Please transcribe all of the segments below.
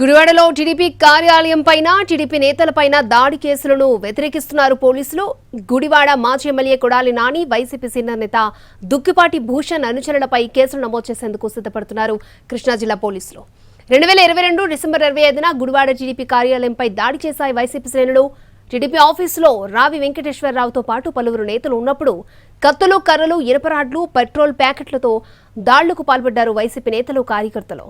గుడివాడలో టీడీపీ కార్యాలయం పైన టీడీపీ నేతలపైన దాడి కేసులను వ్యతిరేకిస్తున్నారు పోలీసులు. గుడివాడ మాజీ MLA Kodali Nani YCP senior నేత దుక్కిపాటి భూషణ్ అనుచరులపై కేసులు నమోదు చేసేందుకు సిద్ధపడుతున్నారు కృష్ణా జిల్లా పోలీసులు. రెండు వేల ఇరవై రెండు డిసెంబర్ ఇరవై ఐదున గుడివాడ టీడీపీ కార్యాలయంపై దాడి చేశాయి వైసీపీ శ్రేణులు. టీడీపీ ఆఫీసులో రావి వెంకటేశ్వరరావుతో పాటు పలువురు నేతలు ఉన్నప్పుడు కత్తులు కర్రలు ఇనపరాడ్లు పెట్రోల్ ప్యాకెట్లతో దాడులకు పాల్పడ్డారు వైసీపీ నేతలు కార్యకర్తలు.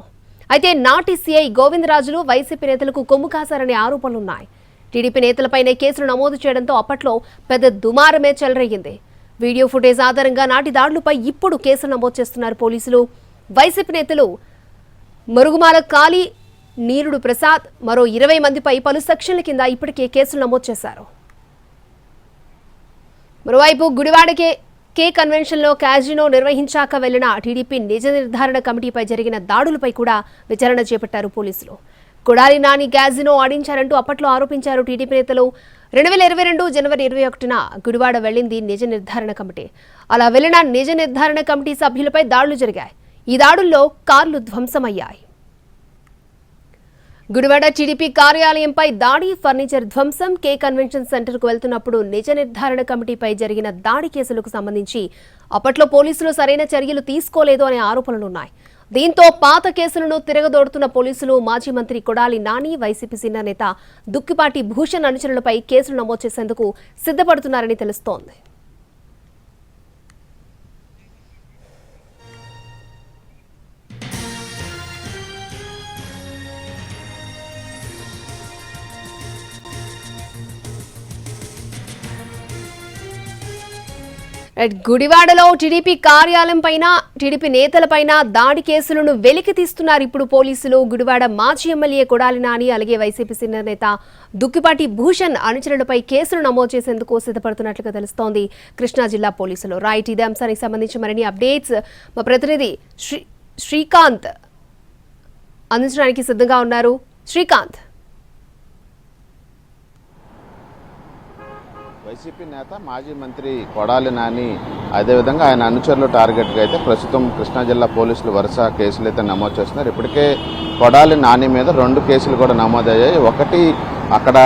అయితే నాటి సీఐ గోవిందరాజులు వైసీపీ నేతలకు కొమ్ము కాశారనే ఆరోపణలున్నాయి. టీడీపీ నేతలపైనే కేసులు నమోదు చేయడంతో అప్పట్లో పెద్ద దుమారమే చెలరేగింది. వీడియో ఫుటేజ్ ఆధారంగా నాటి దాడులపై ఇప్పుడు కేసులు నమోదు చేస్తున్నారు పోలీసులు. వైసీపీ నేతలు మరుగుమాల కాళీ నీరుడు ప్రసాద్ మరో ఇరవై మందిపై పలు సెక్షన్ల కింద ఇప్పటికే కేసులు నమోదు చేశారు. మరోవైపు గుడివాడకే కే కన్వెన్షన్లో క్యాజినో నిర్వహించాక వెళ్ళిన టీడీపీ నిజ నిర్ధారణ కమిటీపై జరిగిన దాడులపై కూడా విచారణ చేపట్టారు పోలీసులు. కొడాలి నాని క్యాజినో ఆడించారంటూ అప్పట్లో ఆరోపించారు టీడీపీ నేతలు. రెండు వేల ఇరవై రెండు జనవరి ఇరవై ఒకటిన గుడివాడ వెళ్ళింది నిజ నిర్ధారణ కమిటీ. అలా వెళ్ళిన నిజ నిర్ధారణ కమిటీ సభ్యులపై దాడులు జరిగాయి. ఈ దాడుల్లో కార్లు ధ్వంసమయ్యాయి. గుడివాడ టీడీపీ కార్యాలయంపై దాడి ఫర్నిచర్ ధ్వంసం కే కన్వెన్షన్ సెంటర్కు వెళ్తున్నప్పుడు నిజ నిర్ధారణ కమిటీపై జరిగిన దాడి కేసులకు సంబంధించి అప్పట్లో పోలీసులు సరైన చర్యలు తీసుకోలేదు అనే ఆరోపణలున్నాయి దీంతో పాత కేసులను తిరగదోడుతున్న పోలీసులు మాజీ మంత్రి కొడాలి నాని వైసీపీ సీనియర్ నేత దుక్కిపాటి భూషణ్ అనుచరులపై కేసులు నమోదు చేసేందుకు సిద్ధపడుతున్నారని తెలుస్తోంది. గుడివాడలో టీడీపీ కార్యాలయం పైన టీడీపీ నేతలపైన దాడి కేసులను వెలికి తీస్తున్నారు. ఇప్పుడు పోలీసులు గుడివాడ మాజీ ఎమ్మెల్యే కొడాలి నాని అలాగే వైసీపీ సీనియర్ నేత దుక్కిపాటి భూషణ్ అనుచరులపై కేసులు నమోదు చేసేందుకు సిద్ధపడుతున్నట్లుగా తెలుస్తోంది కృష్ణా జిల్లా పోలీసులు. రైట్ ఇదే అంశానికి సంబంధించి మరిన్ని అప్డేట్స్. మా ప్రతినిధి శ్రీ శ్రీకాంత్ అందించడానికి సిద్ధంగా ఉన్నారు. శ్రీకాంత్. వైసీపీ నేత మాజీ మంత్రి కొడాలి నాని అదేవిధంగా ఆయన అనుచరులు టార్గెట్గా అయితే ప్రస్తుతం కృష్ణా జిల్లా పోలీసులు వరుస కేసులు అయితే నమోదు చేస్తున్నారు. ఇప్పటికే కొడాలి నాని మీద రెండు కేసులు కూడా నమోదయ్యాయి. ఒకటి అక్కడ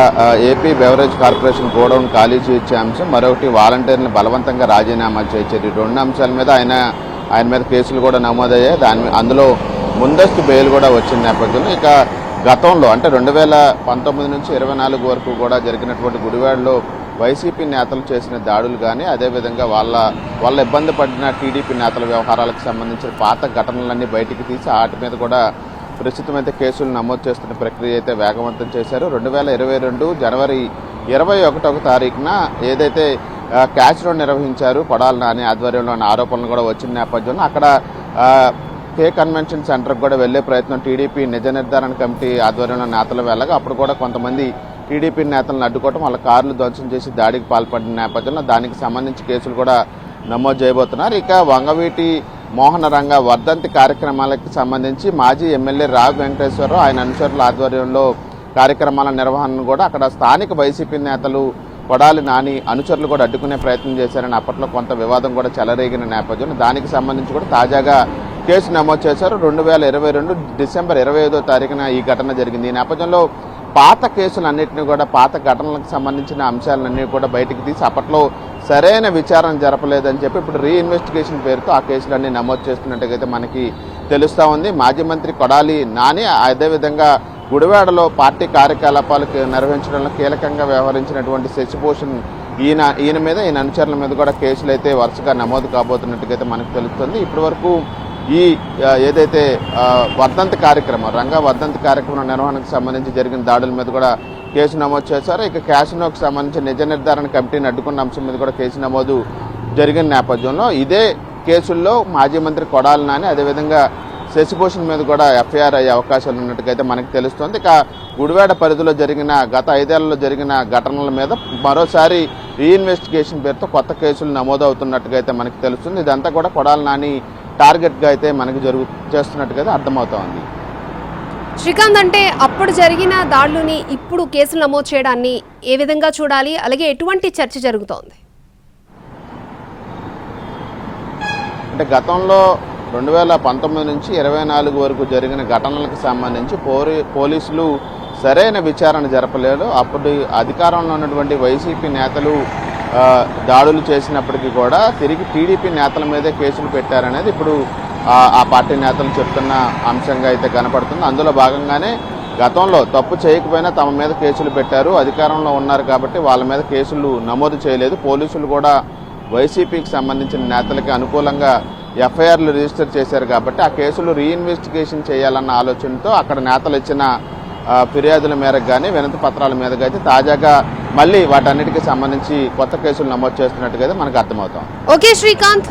ఏపీ బెవరేజ్ కార్పొరేషన్ గోడౌన్ ఖాళీ చేయించే అంశం మరొకటి వాలంటీర్ని బలవంతంగా రాజీనామా చేయించేది ఈ రెండు అంశాల మీద ఆయన ఆయన మీద కేసులు కూడా నమోదయ్యాయి. దాని అందులో ముందస్తు బెయిల్ కూడా వచ్చిన నేపథ్యంలో ఇక గతంలో అంటే రెండు వేల పంతొమ్మిది నుంచి ఇరవై నాలుగు వరకు కూడా జరిగినటువంటి గుడివాడలో వైసీపీ నేతలు చేసిన దాడులు కానీ అదేవిధంగా వాళ్ళ వాళ్ళ ఇబ్బంది పడిన టీడీపీ నేతల వ్యవహారాలకు సంబంధించిన పాత ఘటనలన్నీ బయటికి తీసి వాటి మీద కూడా ప్రస్తుతం అయితే కేసులు నమోదు చేస్తున్న ప్రక్రియ అయితే వేగవంతం చేశారు. రెండు వేల ఇరవై రెండు జనవరి ఇరవై ఒకటవ తారీఖున ఏదైతే ఆ, నిర్వహించారు కొడాలి నాని ఆధ్వర్యంలో ఉన్న ఆరోపణలు కూడా వచ్చిన నేపథ్యంలో అక్కడ కే కన్వెన్షన్ సెంటర్కి కూడా వెళ్ళే ప్రయత్నం టీడీపీ నిజ నిర్ధారణ కమిటీ ఆధ్వర్యంలో నేతలు వెళ్ళగా అప్పుడు కూడా కొంతమంది టీడీపీ నేతలను అడ్డుకోవడం వాళ్ళ కార్లు ధ్వంసం చేసి దాడికి పాల్పడిన నేపథ్యంలో దానికి సంబంధించి కేసులు కూడా నమోదు చేయబోతున్నారు. ఇక వంగవీటి మోహన రంగ వర్ధంతి కార్యక్రమాలకు సంబంధించి మాజీ ఎమ్మెల్యే రావు వెంకటేశ్వరరావు ఆయన అనుచరుల ఆధ్వర్యంలో కార్యక్రమాల నిర్వహణను కూడా అక్కడ స్థానిక వైసీపీ నేతలు కొడాలి నాని అనుచరులు కూడా అడ్డుకునే ప్రయత్నం చేశారని అప్పట్లో కొంత వివాదం కూడా చెలరేగిన నేపథ్యంలో దానికి సంబంధించి కూడా తాజాగా కేసు నమోదు చేశారు. రెండు వేల ఇరవై రెండు డిసెంబర్ ఇరవై ఐదో తారీఖున ఈ ఘటన జరిగింది. ఈ నేపథ్యంలో పాత కేసులన్నింటినీ కూడా పాత ఘటనలకు సంబంధించిన అంశాలన్నీ కూడా బయటకు తీసి అప్పట్లో సరైన విచారణ జరపలేదని చెప్పి ఇప్పుడు రీఇన్వెస్టిగేషన్ పేరుతో ఆ కేసులన్నీ నమోదు చేస్తున్నట్టుగైతే మనకి తెలుస్తూ ఉంది. మాజీ మంత్రి కొడాలి నాని అదేవిధంగా గుడివాడలో పార్టీ కార్యకలాపాలు నిర్వహించడంలో కీలకంగా వ్యవహరించినటువంటి శశిభూషణ్ ఈయన ఈయన మీద ఈయన అనుచరుల మీద కూడా కేసులు అయితే వరుసగా నమోదు కాబోతున్నట్టుగైతే మనకు తెలుస్తుంది. ఇప్పటివరకు ఈ ఏదైతే వర్ధంతి కార్యక్రమం రంగ వర్ధంతి కార్యక్రమం నిర్వహణకు సంబంధించి జరిగిన దాడుల మీద కూడా కేసు నమోదు చేశారు. ఇక క్యాసినోకి సంబంధించి నిజ నిర్ధారణ కమిటీని అడ్డుకున్న అంశం మీద కూడా కేసు నమోదు జరిగిన నేపథ్యంలో ఇదే కేసుల్లో మాజీ మంత్రి కొడాలి నాని అదేవిధంగా శశిభూషణ్ మీద కూడా ఎఫ్ఐఆర్ అయ్యే అవకాశాలు ఉన్నట్టుగా మనకు తెలుస్తోంది. ఇక గుడివాడ పరిధిలో జరిగిన గత ఐదేళ్ళలో జరిగిన ఘటనల మీద మరోసారి రీఇన్వెస్టిగేషన్ పేరుతో కొత్త కేసులు నమోదవుతున్నట్టుగా అయితే మనకు తెలుస్తుంది. ఇదంతా కూడా కొడాలి నాని టార్గెట్గా అయితే మనకి జరుగు చేస్తున్నట్టుగా అయితే అర్థమవుతోంది శ్రీకాంత్ అంటే అప్పుడు జరిగిన దాడులని ఇప్పుడు కేసులు నమోదు చేయడాన్ని ఏ విధంగా చూడాలి? అలాగే ఎటువంటి చర్చ జరుగుతోంది? అంటే గతంలో రెండు వేల పంతొమ్మిది నుంచి ఇరవై నాలుగు వరకు జరిగిన ఘటనలకు సంబంధించి పోరి పోలీసులు సరైన విచారణ జరపలేదు. అప్పుడు అధికారంలో ఉన్నటువంటి వైసీపీ నేతలు దాడులు చేసినప్పటికీ కూడా తిరిగి టీడీపీ నేతల మీదే కేసులు పెట్టారనేది ఇప్పుడు ఆ పార్టీ నేతలు చెప్తున్న అంశంగా అయితే కనపడుతుంది. అందులో భాగంగానే గతంలో తప్పు చేయకపోయినా తమ మీద కేసులు పెట్టారు. అధికారంలో ఉన్నారు కాబట్టి వాళ్ళ మీద కేసులు నమోదు చేయలేదు. పోలీసులు కూడా వైసీపీకి సంబంధించిన నేతలకి అనుకూలంగా ఎఫ్ఐఆర్లు రిజిస్టర్ చేశారు కాబట్టి ఆ కేసులు రీఇన్వెస్టిగేషన్ చేయాలన్న ఆలోచనతో అక్కడ నేతలు ఇచ్చిన ఫిర్యాదుల మేరకు కానీ వినతి పత్రాల మీద అయితే తాజాగా మళ్ళీ వాటన్నిటికీ సంబంధించి కొత్త కేసులు నమోదు చేస్తున్నట్టుగా అయితే మనకు అర్థమవుతాం. ఓకే శ్రీకాంత్.